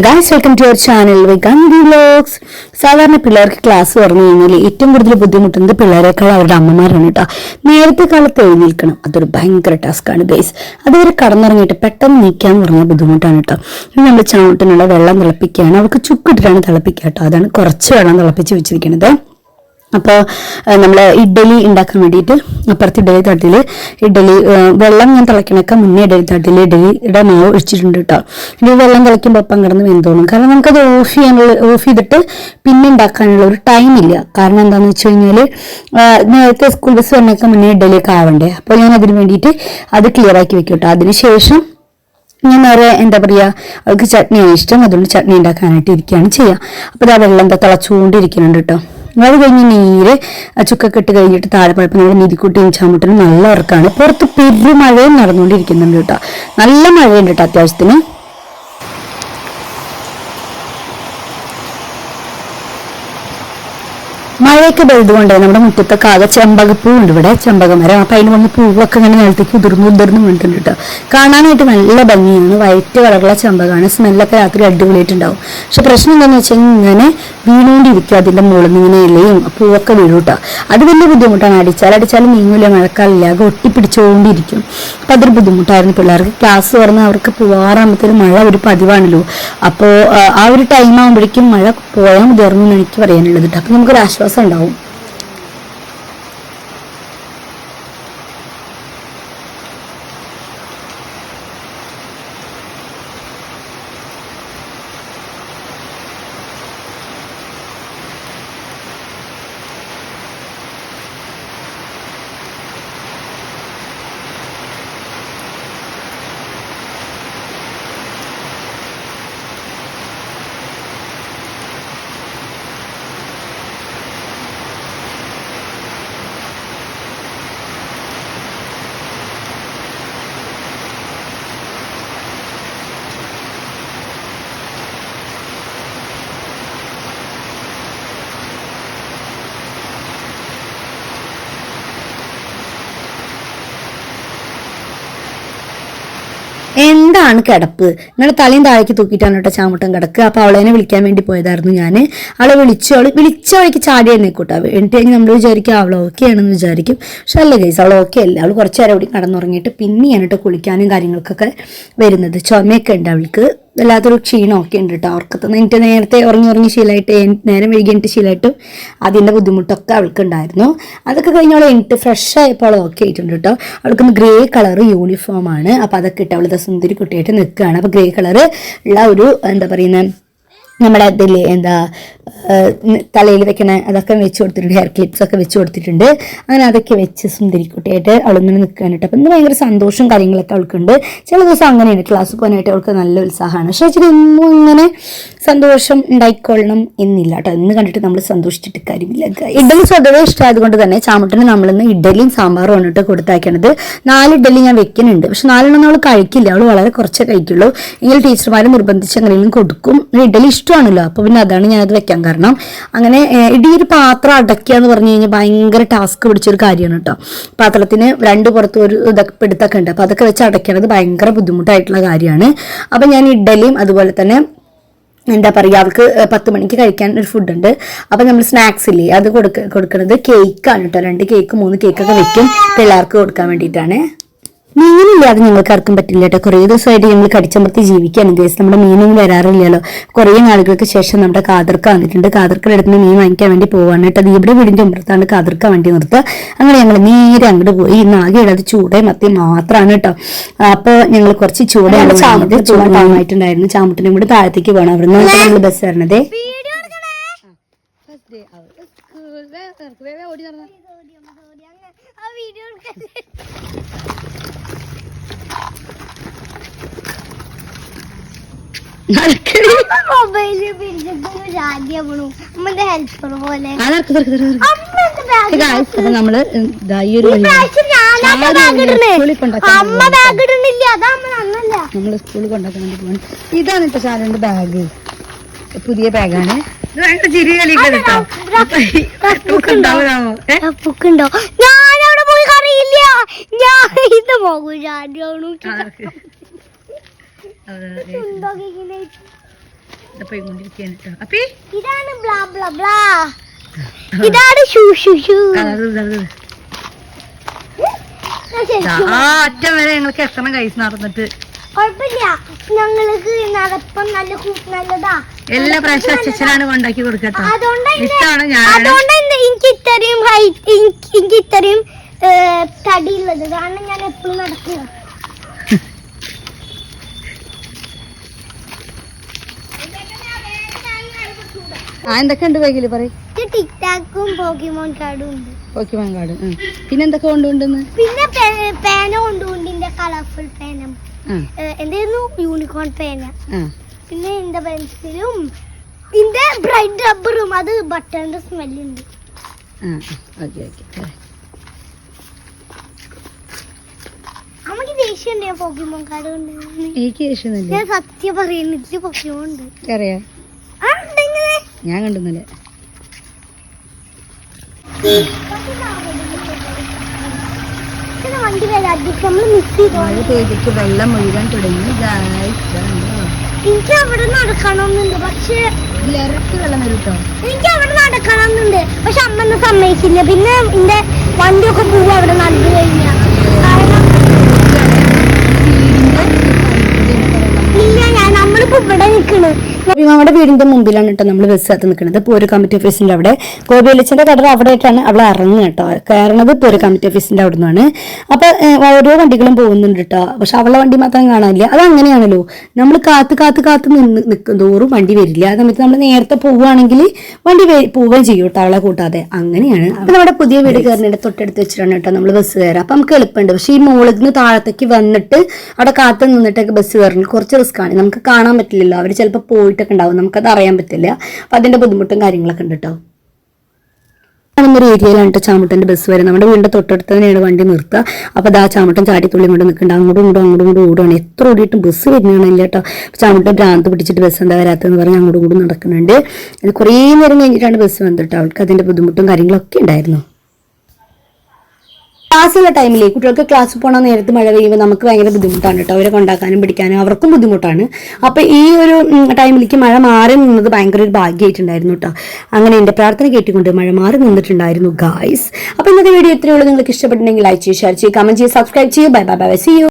Guys welcome to your channel Gandhi vlogs സാധാരണ പിള്ളേർക്ക് class പറഞ്ഞു കഴിഞ്ഞാൽ ഏറ്റവും കൂടുതൽ ബുദ്ധിമുട്ടുന്നത് പിള്ളേരെക്കാൾ അവരുടെ അമ്മമാരാണ് കേട്ടോ നേരത്തെ കാലത്ത് എഴുന്നേൽക്കണം. അതൊരു ഭയങ്കര ടാസ്ക്കാണ് ഗൈസ് അതുവരെ കടന്നിറങ്ങിയിട്ട് പെട്ടെന്ന് നീക്കാന്ന് പറഞ്ഞാൽ ബുദ്ധിമുട്ടാണ് കേട്ടോ ഇനി നമ്മൾ ചാവട്ടിനുള്ള വെള്ളം തിളപ്പിക്കുകയാണ്. അവർക്ക് ചുക്കിട്ടിട്ടാണ് തിളപ്പിക്കുക കേട്ടോ അതാണ് കുറച്ച് വെള്ളം തിളപ്പിച്ച് വെച്ചിരിക്കുന്നത് അപ്പോൾ നമ്മൾ ഇഡ്ഡലി ഉണ്ടാക്കാൻ വേണ്ടിയിട്ട് അപ്പുറത്ത് ഇഡ്ഡലി തട്ടിൽ ഇഡ്ഡലി വെള്ളം ഞാൻ തിളക്കണൊക്കെ മുന്നേ ഇഡ്ഡലി തട്ടിൽ ഇഡ്ഡലിയുടെ മാവ് ഒഴിച്ചിട്ടുണ്ട് കേട്ടോ. ഇനി വെള്ളം തിളയ്ക്കുമ്പോൾ ഒപ്പം കിടന്ന് വെന്തോളും. കാരണം നമുക്കത് ഓഫ് ചെയ്യാനുള്ള ഓഫ് ചെയ്തിട്ട് പിന്നെ ഉണ്ടാക്കാനുള്ള ഒരു ടൈം ഇല്ല. കാരണം എന്താണെന്ന് വെച്ച് കഴിഞ്ഞാൽ നേരത്തെ സ്കൂൾ ബസ് വരണൊക്കെ മുന്നേ ഇഡ്ഡലിയൊക്കെ ആവണ്ടേ. അപ്പോൾ ഞാൻ അതിന് വേണ്ടിയിട്ട് അത് ക്ലിയർ ആക്കി വെക്കും കേട്ടോ. അതിനുശേഷം ഞാൻ നേരെ എന്താ പറയുക അവർക്ക് ചട്നിയാണ് ഇഷ്ടം. അതുകൊണ്ട് ചട്നി ഉണ്ടാക്കാനായിട്ട് ഇരിക്കുകയാണ് ചെയ്യുക അപ്പോൾ ആ വെള്ളം എന്താ തിളച്ചുകൊണ്ടിരിക്കുന്നുണ്ട് കേട്ടോ. അത് കഴിഞ്ഞ് നീര് ചുക്കൊക്കെ ഇട്ട് കഴിഞ്ഞിട്ട് താഴെ പഴപ്പം നമ്മൾ നീതിക്കുട്ടിയും ചാമുട്ടനും നല്ല ഉറക്കാണ്. പുറത്ത് പെരുമഴയും നടന്നുകൊണ്ടിരിക്കുന്നുണ്ട് കേട്ടോ. നല്ല മഴയുണ്ട് കേട്ടോ അത്യാവശ്യത്തിന്. മഴയൊക്കെ പെയ്തുകൊണ്ട് നമ്മുടെ മുറ്റത്തൊക്കെ ആകെ ചെമ്പകപ്പൂ ഉണ്ട് ഇവിടെ ചെമ്പകമരം. അപ്പൊ അതിന് വന്ന് പൂവൊക്കെ ഇങ്ങനെ നിലത്തേക്ക് ഉതിർന്നു ഉതിർന്ന് വീണിട്ടുണ്ട് കേട്ടോ. കാണാനായിട്ട് നല്ല ഭംഗിയാണ്. വൈറ്റ് കളറുള്ള ചെമ്പകമാണ് സ്മെല്ലൊക്കെ രാത്രി അടിപൊളിയായിട്ടുണ്ടാവും. പക്ഷെ പ്രശ്നം എന്താണെന്ന് വെച്ചാൽ ഇങ്ങനെ വീണുകൊണ്ടിരിക്കും അതിന്റെ മുകളിൽ നിന്ന് ഇങ്ങനെ ഇലയും പൂവൊക്കെ വീഴും കേട്ടോ. അത് വലിയ ബുദ്ധിമുട്ടാണ്. അടിച്ചാൽ അടിച്ചാലും നീങ്ങൂല. മഴക്കാലില്ല അത് ഒട്ടിപ്പിടിച്ചുകൊണ്ടിരിക്കും അപ്പൊ അതൊരു ബുദ്ധിമുട്ടായിരുന്നു പിള്ളേർക്ക്. ക്ലാസ് തുറന്ന് അവർക്ക് പോവാറാകുമ്പോഴത്തേനും മഴ ഒരു പതിവാണല്ലോ. അപ്പോ ആ ഒരു ടൈം ആകുമ്പോഴേക്കും മഴ പോയാൽ എന്ന് എനിക്ക് പറയാനുള്ളത് അപ്പൊ നമുക്കൊരു ആശ്വാസം ഉണ്ടാവും. എന്താണ് കിടപ്പ്? നിങ്ങൾ തലയും താഴേക്ക് തൂക്കിയിട്ടാണ് കേട്ടോ ചാമുട്ടം കിടക്കുക. അപ്പോൾ അവളെന്നെ വിളിക്കാൻ വേണ്ടി പോയതായിരുന്നു ഞാൻ അവളെ വിളിച്ചു. അവൾ വിളിച്ച വഴിക്ക് ചാടി എഴുന്നേക്കൂട്ടോ എന്നിട്ട് നമ്മൾ വിചാരിക്കും അവൾ ഓക്കെ ആണെന്ന് വിചാരിക്കും. പക്ഷെ അല്ല ഗൈസ് അവൾ ഓക്കെ അല്ല. അവൾ കുറച്ച് നേരം കൂടി കടന്നുറങ്ങിയിട്ട് പിന്നെയാണ് കേട്ടോ കുളിക്കാനും കാര്യങ്ങൾക്കൊക്കെ വരുന്നത്. ചുമയൊക്കെ ഉണ്ട് അവൾക്ക്. വല്ലാത്തൊരു ക്ഷീണമൊക്കെ ഉണ്ട് കേട്ടോ അവർക്കത്ത് എനിക്ക് നേരത്തെ ഉറങ്ങി ഉറങ്ങി ശീലമായിട്ട് നേരം വൈകി എനിക്ക് ശീലമായിട്ടും അതിന്റെ ബുദ്ധിമുട്ടൊക്കെ അവൾക്ക് ഉണ്ടായിരുന്നു അതൊക്കെ കഴിഞ്ഞ് എനിക്ക് ഫ്രഷ് ആയപ്പോൾ ഓക്കെ ആയിട്ടുണ്ട് കേട്ടോ അവൾക്കൊന്ന് ഗ്രേ കളർ യൂണിഫോമാണ് അപ്പോൾ അതൊക്കെ ഇട്ട് അവൾ സുന്ദരി കുട്ടിയായിട്ട് നിൽക്കുകയാണ്. അപ്പോൾ ഗ്രേ കളർ ഉള്ള ഒരു എന്താ പറയുന്നത് നമ്മുടെ അതിൽ എന്താ തലയിൽ വെക്കണ അതൊക്കെ വെച്ച് കൊടുത്തിട്ടുണ്ട് ഹെയർ ക്ലിപ്സ് ഒക്കെ വെച്ച് കൊടുത്തിട്ടുണ്ട്. അങ്ങനെ അതൊക്കെ വെച്ച് സുന്ദരിക്കുട്ടിയായിട്ട് അവളിങ്ങനെ നിൽക്കാനായിട്ട് അപ്പം ഇന്ന് ഭയങ്കര സന്തോഷവും കാര്യങ്ങളൊക്കെ അവൾക്കുണ്ട്. ചില ദിവസം അങ്ങനെയാണ് ക്ലാസ് പോകാനായിട്ട് അവൾക്ക് നല്ല ഉത്സാഹമാണ്. പക്ഷേ ഇച്ചിരി എന്നും ഇങ്ങനെ സന്തോഷം ഉണ്ടായിക്കൊള്ളണം എന്നില്ല കേട്ടോ. ഇന്ന് കണ്ടിട്ട് നമ്മൾ സന്തോഷിച്ചിട്ട് കാര്യമില്ല ഇഡലി സ്വതവേ ഇഷ്ടമായതുകൊണ്ട് തന്നെ ചാമട്ടിന് നമ്മളിന്ന് ഇഡലിയും സാമ്പാറും ആണ് കേട്ടോ കൊടുത്താക്കണത് നാല് ഇഡലി ഞാൻ വെക്കുന്നുണ്ട് പക്ഷെ നാലെണ്ണം നമ്മൾ കഴിക്കില്ല. അവൾ വളരെ കുറച്ചേ കഴിക്കുള്ളൂ. എങ്കിൽ ടീച്ചർമാർ നിർബന്ധിച്ച് എങ്ങനെയെങ്കിലും കൊടുക്കും. ഇഡലി ഇഡ്ഡലി ഇഷ്ടമാണല്ലോ. അപ്പോൾ പിന്നെ അതാണ് ഞാനത് വെക്കാൻ കാരണം. അങ്ങനെ ഇടിയൊരു ഒരു പാത്രം അടയ്ക്കുക എന്ന് പറഞ്ഞു കഴിഞ്ഞാൽ ഭയങ്കര ടാസ്ക് പിടിച്ചൊരു കാര്യമാണ് കേട്ടോ പാത്രത്തിന് രണ്ട് പുറത്ത് ഒരു ഇതൊക്കെ പിടുത്തൊക്കെ ഉണ്ട്. അപ്പോൾ അതൊക്കെ വെച്ച് അടയ്ക്കണത് ഭയങ്കര ബുദ്ധിമുട്ടായിട്ടുള്ള കാര്യമാണ്. അപ്പോൾ ഞാൻ ഇഡ്ഡലിയും അതുപോലെ തന്നെ എന്താ പറയുക അവർക്ക് പത്ത് മണിക്ക് കഴിക്കാൻ ഒരു ഫുഡുണ്ട് അപ്പം നമ്മൾ സ്നാക്സ് ഇല്ലേ അത് കൊടുക്ക കൊടുക്കുന്നത് കേക്കാണ് കേട്ടോ രണ്ട് കേക്ക് മൂന്ന് കേക്കൊക്കെ വെക്കും. പിള്ളേർക്ക് കൊടുക്കാൻ വേണ്ടിയിട്ടാണ്. മീനില്ലാതെ ഞങ്ങൾക്ക് ആർക്കും പറ്റില്ല കേട്ടോ കുറേ ദിവസമായിട്ട് ഞങ്ങൾ കടിച്ചമർത്തി ജീവിക്കുകയാണ് ഗേസ് നമ്മുടെ മീനൊന്നും വരാറില്ലല്ലോ കുറേ നാളുകൾക്ക് ശേഷം നമ്മുടെ കാതർക്ക വന്നിട്ടുണ്ട് കാതർക്കയുടെ അടുത്ത് മീൻ വാങ്ങിക്കാൻ വേണ്ടി പോവാണ് കേട്ടോ അത് ഇവിടെ വീടിന്റെ മുമ്പത്താണ് കാതർക്ക വണ്ടി നിർത്തുക അങ്ങനെ ഞങ്ങൾ നേരെ അങ്ങോട്ട് പോയി ഇന്ന് ആകെ ഉള്ളത് ചൂടേ മത്തി മാത്രമാണ് കേട്ടോ അപ്പോൾ ഞങ്ങൾ കുറച്ച് ചൂടയാണ് വാങ്ങിയത് ചൂട് ചാമുട്ടിനും കൂടി താഴത്തേക്ക് പോകണം അവിടെ നിന്ന് നമ്മൾ ബസ് വരണതേ ഓടി പിടിച്ചിട്ട് രാജ്യമാണു അമ്മന്റെ നമ്മൾ ഇടണേ സ്കൂളിൽ കൊണ്ടാക്കാൻ വേണ്ടി പോകണം ഇതാണ് ഇപ്പൊ സാറിന്റെ ബാഗ് പുതിയ ബാഗാണ് ഉണ്ടോ? ഞാൻ അവിടെ പോയി കൂടെ പോയിക്കൊണ്ടിരിക്കുകയാണ് കേട്ടോ അപ്പി? ഇതാണ് ബ്ലാ ബ്ലാ ബ്ലാ ഇതാണ് ഷൂ ഷൂ ഷൂ. അതായത് ഇതായത് ഞാൻ ശരിക്കും ആ അറ്റം വരെ ഞങ്ങൾക്ക് എത്തണം കൈസ് നടന്നിട്ട്. കുഴപ്പമില്ല. ഞങ്ങൾക്ക് നടപ്പം നല്ല കൂ- നല്ലതാ. എല്ലാ പ്രാവശ്യം അച്ഛനാണ് കൊണ്ടാക്കി കൊടുക്കട്ടോ അതുകൊണ്ട് എന്റെ- ഇഷ്ടമാണ് ഞാൻ. അതുകൊണ്ട് എന്റെ- എനിക്ക് ഇത്രയും ഹൈറ്റ് എനിക്ക് ഇത്രയും തടിയുള്ളത്. കാരണം ഞാൻ എപ്പോഴും നടക്കുക. ആ എന്തൊക്കെ ഉണ്ട് ബാഗിൽ പറയും കാർഡും ഉണ്ട്. കാർഡ് പിന്നെ എന്തൊക്കെ കൊണ്ടുകൊണ്ടെന്ന് പിന്നെ പേന കൊണ്ടുകൊണ്ട് ഇതിന്റെ കളർഫുൾ പേന. എന്തായിരുന്നു? യൂണിക്കോൺ പേന. പിന്നെ എന്റെ പെൻസിലും ഇതിന്റെ ബ്രൈറ്റ് റബ്ബറും അത് ബട്ടറിന്റെ സ്മെല്ലുണ്ട് ഓക്കെ ഓക്കെ. ദേഷ്യം കാർഡ് കൊണ്ട് എനിക്ക് ഇഷ്ടമൊന്നുമില്ല ഞാൻ സത്യം പറയുന്നില്ല പോക്കിമോൺ ഉണ്ട്. അറിയാ. ഞാൻ കണ്ടുന്നില്ല പെയ്തിട്ട് വെള്ളം മുഴുകാൻ തുടങ്ങി. എനിക്ക് അവിടെ നടക്കണമെന്നുണ്ട്. പക്ഷേ ഇരട്ടി വെള്ളം വരും കേട്ടോ എനിക്ക് അവിടെ നടക്കണമെന്നുണ്ട്. പക്ഷെ അമ്മ സമ്മതിക്കില്ല പിന്നെ എന്റെ വണ്ടിയൊക്കെ പോവും അവിടെ നടന്നു കഴിഞ്ഞാൽ നമ്മുടെ വീടിന്റെ മുമ്പിലാണ് കേട്ടോ നമ്മൾ ബസ് കാത്ത് നിൽക്കുന്നത് പൂര കമ്മിറ്റി ഓഫീസിന്റെ അവിടെ. ഗോപിയലിച്ചന്റെ കട അവിടെ ആയിട്ടാണ് അവൾ ഇറങ്ങുക കേട്ടോ. കയറണത് പൂര കമ്മിറ്റി ഓഫീസിന്റെ അവിടെ നിന്നാണ് അപ്പൊ ഓരോ വണ്ടികളും പോകുന്നുണ്ട് കേട്ടോ. പക്ഷെ അവളെ വണ്ടി മാത്രം കാണാനില്ല. അത് അങ്ങനെയാണല്ലോ. നമ്മൾ കാത്ത് കാത്ത് കാത്ത് നിന്ന് നിൽക്കും തോറും വണ്ടി വരില്ല. ആ സമയത്ത് നമ്മൾ നേരത്തെ പോവുകയാണെങ്കിൽ വണ്ടി പോവുകയും ചെയ്യും കേട്ടോ അവളെ കൂട്ടാതെ. അങ്ങനെയാണ്. അപ്പൊ നമ്മുടെ പുതിയ വീട് കയറിന്റെ തൊട്ടടുത്ത് വെച്ചിട്ടാണ് കേട്ടോ നമ്മൾ ബസ് കയറുക. അപ്പൊ നമുക്ക് എളുപ്പമുണ്ട്. പക്ഷെ ഈ മുകളിൽ നിന്ന് താഴത്തേക്ക് വന്നിട്ട് അവിടെ കാത്ത് നിന്നിട്ടൊക്കെ ബസ് കയറണമെങ്കിൽ കുറച്ച് റിസ്ക് ആണ്. നമുക്ക് കാണാൻ പറ്റില്ലല്ലോ. അവർ ചിലപ്പോൾ പോയിട്ടൊക്കെ ഉണ്ടാവും. നമുക്കത് അറിയാൻ പറ്റില്ല. അപ്പം അതിന്റെ ബുദ്ധിമുട്ടും കാര്യങ്ങളൊക്കെ ഉണ്ട് കേട്ടോ ഒരു ഏരിയയിലാണ് കേട്ടോ ചാമുട്ടന്റെ ബസ് വരെ നമ്മുടെ വീടിന്റെ തൊട്ടടുത്ത് തന്നെയാണ് വണ്ടി നിർത്തുക അപ്പോൾ അത് ആ ചാമുട്ടൻ ചാടിത്തുള്ളി കൊണ്ട് നിൽക്കുന്നുണ്ട്. അങ്ങോട്ടും ഇങ്ങോട്ടും അങ്ങോട്ടും ഓടുകയാണ് എത്ര ഓടിയിട്ടും ബസ് വരുന്നതാണില്ല കേട്ടോ ചാമുട്ടൻ ഭ്രാന്ത് പിടിച്ചിട്ട് ബസ് എന്താ വരാത്തതെന്ന് പറഞ്ഞ് അങ്ങോട്ടും ഇങ്ങോട്ടും നടക്കുന്നുണ്ട്. അത് കുറേ നേരം കഴിഞ്ഞിട്ടാണ് ബസ് വന്നത് അവൾക്ക് അതിന്റെ ബുദ്ധിമുട്ടും കാര്യങ്ങളൊക്കെ ഉണ്ടായിരുന്നു. ക്ലാസ്സുള്ള ടൈമിൽ കുട്ടികൾക്ക് ക്ലാസ് പോണ നേരത്ത് മഴ പെയ്യുമ്പോൾ നമുക്ക് ഭയങ്കര ബുദ്ധിമുട്ടാണ് കേട്ടോ. അവരെ കൊണ്ടാക്കാനും പിടിക്കാനും അവർക്കും ബുദ്ധിമുട്ടാണ്. അപ്പൊ ഈ ഒരു ടൈമിലേക്ക് മഴ മാറി നിന്നത് ഭയങ്കര ഒരു ഭാഗ്യമായിട്ടുണ്ടായിരുന്നു കേട്ടോ. അങ്ങനെ എന്റെ പ്രാർത്ഥന കേട്ടിക്കൊണ്ട് മഴ മാറി നിന്നിട്ടുണ്ടായിരുന്നു ഗായ്സ് അപ്പൊ ഇന്നത്തെ വീഡിയോ എത്രയുള്ളൂ നിങ്ങൾക്ക് ഇഷ്ടപ്പെട്ടിട്ടുണ്ടെങ്കിൽ ലൈക്ക് ചെയ്യുക ഷെയർ ചെയ്യുക കമന്റ് ചെയ്യുക സബ്സ്ക്രൈബ് ചെയ്യുക bye bye bye see you